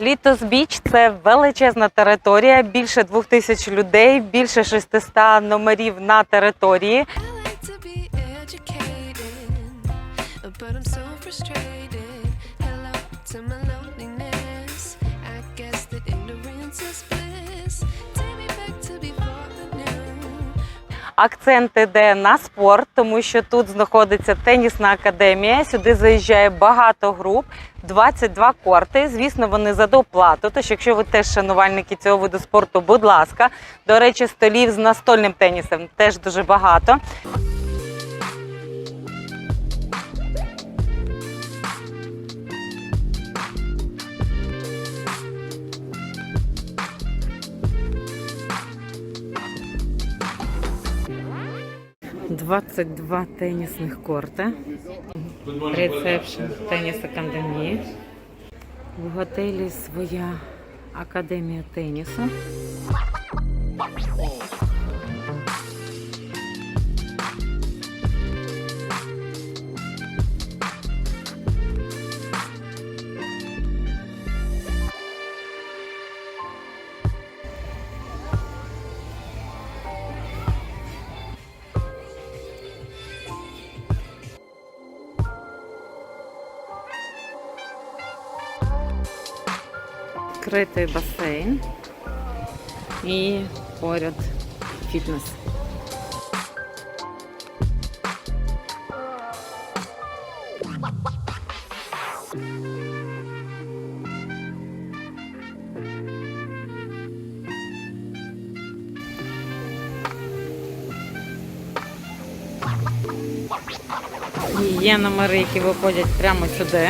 Літос Біч це величезна територія, більше двох тисяч людей, більше 600 номерів на території. Акцент іде на спорт, тому що тут знаходиться тенісна академія. Сюди заїжджає багато груп, 22 корти. Звісно, вони за доплату. Тож, якщо ви теж шанувальники цього виду спорту, будь ласка. До речі, столів з настольним тенісом теж дуже багато. Двадцять два тенісних корта. Рецепшн теніс академії. В готелі своя академія тенісу. Відкритий басейн і поряд фітнес. Є номери, які виходять прямо сюди.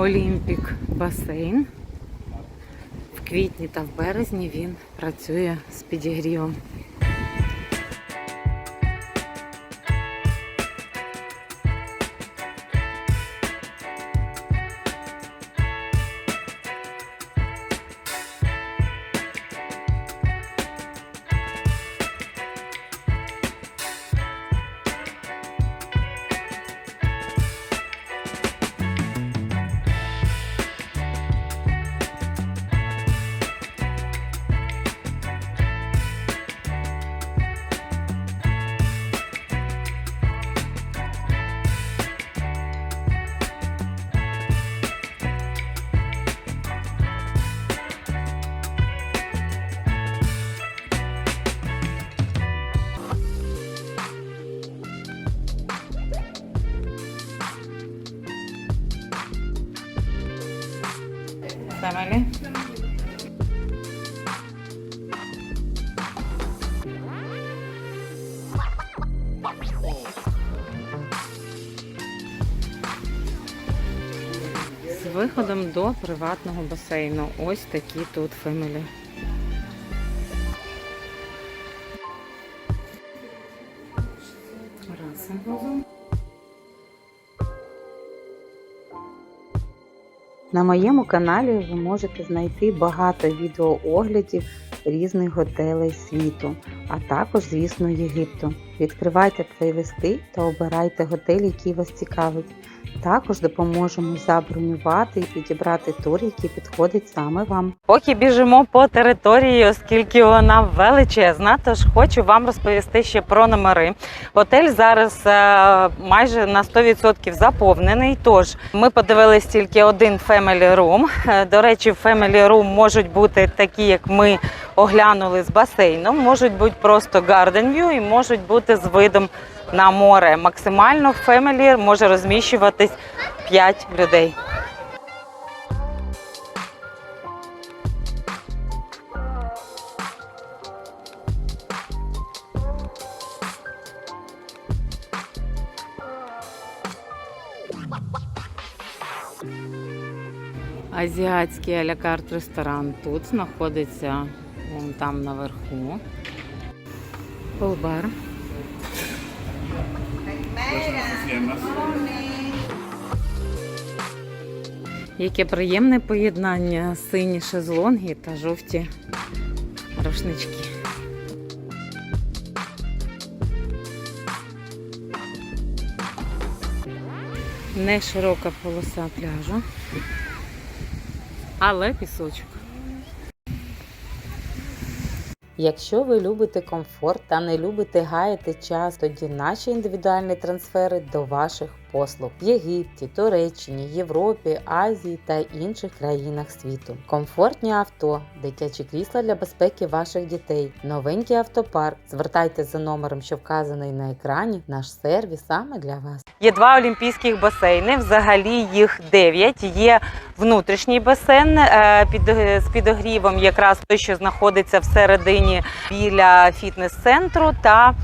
Олімпік басейн. В квітні та в березні він працює з підігрівом. Family. З виходом до приватного басейну. Ось такі тут фемілі. Расингово. На моєму каналі ви можете знайти багато відеооглядів різних готелей світу, а також, звісно, Єгипту. Відкривайте плейлисти та обирайте готель, який вас цікавить. Також допоможемо забронювати і підібрати тур, який підходить саме вам. Поки біжимо по території, оскільки вона величезна, тож хочу вам розповісти ще про номери. Готель зараз е, майже на 100% заповнений. Тож ми подивились тільки один Family Room. Е, До речі, в Family Room можуть бути такі, як ми оглянули з басейном, можуть бути просто Garden View і можуть бути з видом на море. Максимально в Family може розміщуватись 5 людей. Азіатський алякарт ресторан тут знаходиться вон там наверху. Полбар. Яке приємне поєднання сині шезлонги та жовті рушнички. Не широка полоса пляжу, але пісочок. Якщо ви любите комфорт та не любите гаяти час, тоді наші індивідуальні трансфери до ваших послуг в Єгипті, Туреччині, Європі, Азії та інших країнах світу. Комфортні авто, дитячі крісла для безпеки ваших дітей, новенький автопарк. Звертайтеся за номером, що вказаний на екрані. Наш сервіс саме для вас. Є два олімпійських басейни. Взагалі їх дев'ять. Є внутрішній басейн е, під з підогрівом, якраз той, що знаходиться всередині біля фітнес-центру, та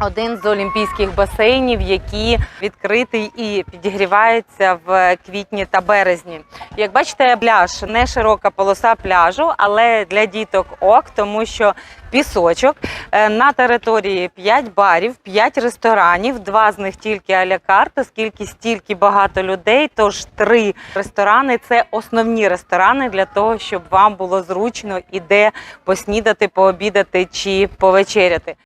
один з олімпійських басейнів, який відкритий і підігрівається в квітні та березні. Як бачите, пляж не широка полоса пляжу, але для діток ок, тому що пісочок Е, на території 5 барів, 5 ресторанів, два з них тільки аля карта, оскільки стільки багато людей. Тож три ресторани це основні ресторани для того, щоб вам було зручно і де поснідати, пообідати чи повечеряти.